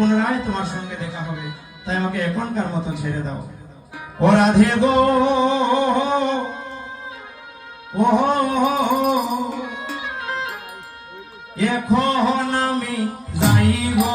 পুনরায় তোমার সঙ্গে দেখা হবে। তাই আমাকে এখনকার মতন ছেড়ে দাও। ও রাধে গো। ও এখন আমি যাই গো